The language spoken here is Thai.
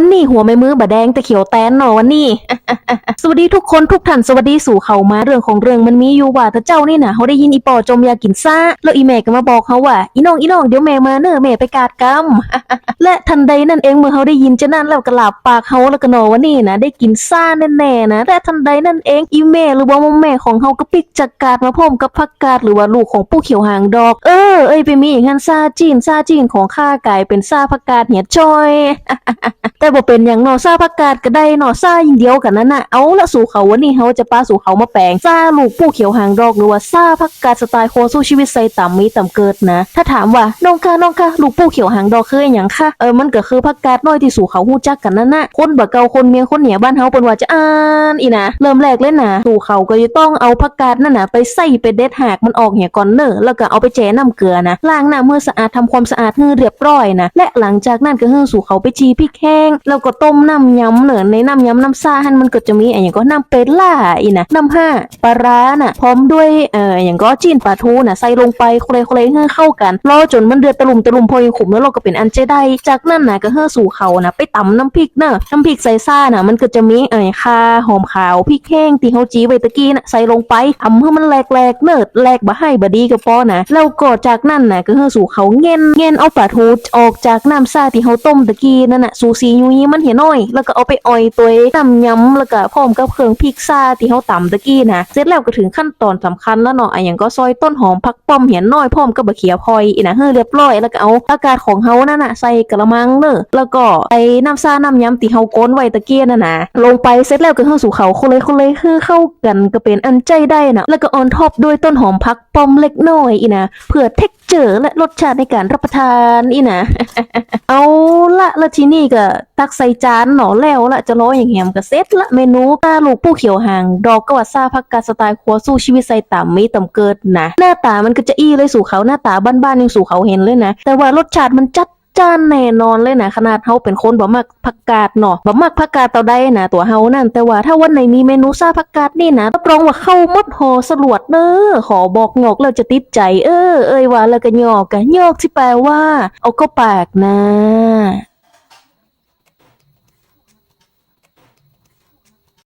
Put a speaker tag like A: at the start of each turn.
A: วันนี้หัวไม่มือบะแดงแต่เขียวแตนเนาะวันนี้สวัสดีทุกคนทุกท่านสวัสดีสู่เขามาเรื่องของเรื่องมันมีอยู่ว่าถ้าเจ้านี่นะเขาได้ยินอีปอจมยากินซ่าแล้วอีแม่ก็มาบอกเขาว่าอีน้องอีน้องเดี๋ยวแม่มาเนอแม่ไปกาดกรรมและทันใดนั่นเองเมื่อเขาได้ยินจะนั่นแล้วก็หลับปากเขาแล้วก็นอว่านี่นะได้กินซ่าแน่ๆนะและทันใดนั่นเองอีแม่หรือว่าแม่ของเขาก็ปิกจักกาดมาพร้อมกับผักกาดหรือว่าลูกของผู้เขียวหางดอก เออเอ้ยไปมีอย่างนั้นซ่าจีนซ่าจีนของข้ากลายเป็นซ่าผักกาดเหียจอยแต่บ่เป็นอย่างหนอซ่าผักกาดก็ได้หนอซ่าอย่างเดียวกันนั่นน่ะเอาละสู่เขาวันนี้เขาจะปาสู่เขามาแปลงซาลูกผู้เขียวหางดอกหรือว่าซาผักกาดสไตล์โคสู้ชีวิตใส่ต่ำมีต่ำเกิดนะ ถ้าถามว่าน้องค่ะน้องค่ะลูกผู้เขียวหางดอกคืออย่างค่ะเออมันก็คือผักกาดน้อยที่สู่เขาฮู้จักกันนั่นน่ะคนบ่เก่าคนเมียงคนเหนียบ้านเฮาเปิ้นว่าจะอ่านอีนะเริ่มแรกเลยนะสู่เขาก็จะต้องเอาผักกาดนั่นน่ะไปใส่ไปเด็ดหากมันออกเหี่ยก่อนเนอะแล้วก็เอาไปแช่น้ำเกลือนะล้างน้ำเมื่อสะอาดทำความสะอาดให้เรียบร้อยนะและหลังจากนั้นก็ให้สู่เขาไปจีพริกแห้งแล้วก็ต้มน้ำยำเนอะในน้ำยำน้ำซ่าหันมันก็จะมีอะไรอย่างก็น้ำเป็ดล่าอีนะน้ำห้าปลาร้าน่ะ พร้อมด้วยเอ่ออย่างก็จีนปลาทูน่ะใส่ลงไปโคเลโคเลให้เข้ากันรอจนมันเดือดตะลุมตะลุมพอยขุมแล้วเราก็เป็นอันเจได้จากนั้นน่ะก็ให้สู่เขานะไปตำน้ำพริกเนอะน้ำพริกใส่ซ่าน่ะมันก็จะมีเอ่ยข่าหอมขาวพริกแห้งที่เขาจีไวตะกี้น่ะใส่ลงไปทำให้มันแหลกๆเนิดแหลกบ่ให้บ่ดีก็พอนะแล้วก็จากนั้นน่ะก็ให้สู่เขาเง่นเง่นเอาปลาทูออกจากน้ำซ่าที่เขาต้มตะกี้นั่นน่ะสูสียุยมันเห็นน้อย แล้วก็เอาไปอ่อยตัวน้ำยำแล้วก็พร้อมกับเครื่องพริกซ่าที่เขาตำตะกี้นะเสร็จแล้วก็ถึงขั้นตอนสำคัญแล้วเนาะอะอย่างก็ซอยต้นหอมผักป้อมเห็นน้อยพร้อมกับบะเขียพลอยอีนะเฮ้อเรียบร้อยแล้วก็เอาอากาศของเฮานั่นน่ะใส่กระมังเนอะแล้วก็ใส่น้ำซ่าน้ำยำที่เฮาก้นไว้ตะเกี้นั่นนะลงไปเสร็จแล้วก็เฮาสู่เขาโคเลยโคเลยคือเข้ากันก็เป็นอันใจได้นะแล้วก็ออนท็อปด้วยต้นหอมผักป้อมเล็กน้อยอีนะเพื่อเท็กเจอและรสชาติในการรับประทานอีนะเอาละแล้วทีนี่ก็ ตักใส่จานหนอแล้วละจะร้อยอย่างแหมก็เสร็จละเมนูตาลูกผู้เขียวหาง ดอกกวาดซาผักกาดสไตล์ครัวสู้ชีวิตใส่ต่ำมีต่ำเกิดนะหน้าตามันก็จะอี้เลยสู่เขาหน้าตาบ้านๆยังสู่เขาเห็นเลยนะ แต่ว่ารสชาติมันจัดจ้านแน่นอนเลยนะขนาดเฮาเป็นคนบ่มักผักกาดเนาะบ่มักผักกาดเต่าใดนะตัวเฮานั่นแต่ว่าถ้าวันไหนมีเมนูซาผักกาดนี่นะรับรองว่าเข้ามดหอสลวดเด้อขอบอกหยอกแล้วจะติดใจเออเอ้ยว่าแล้วก็หยอกกะหยอกที่แปลว่า เอาเข้าปากนะ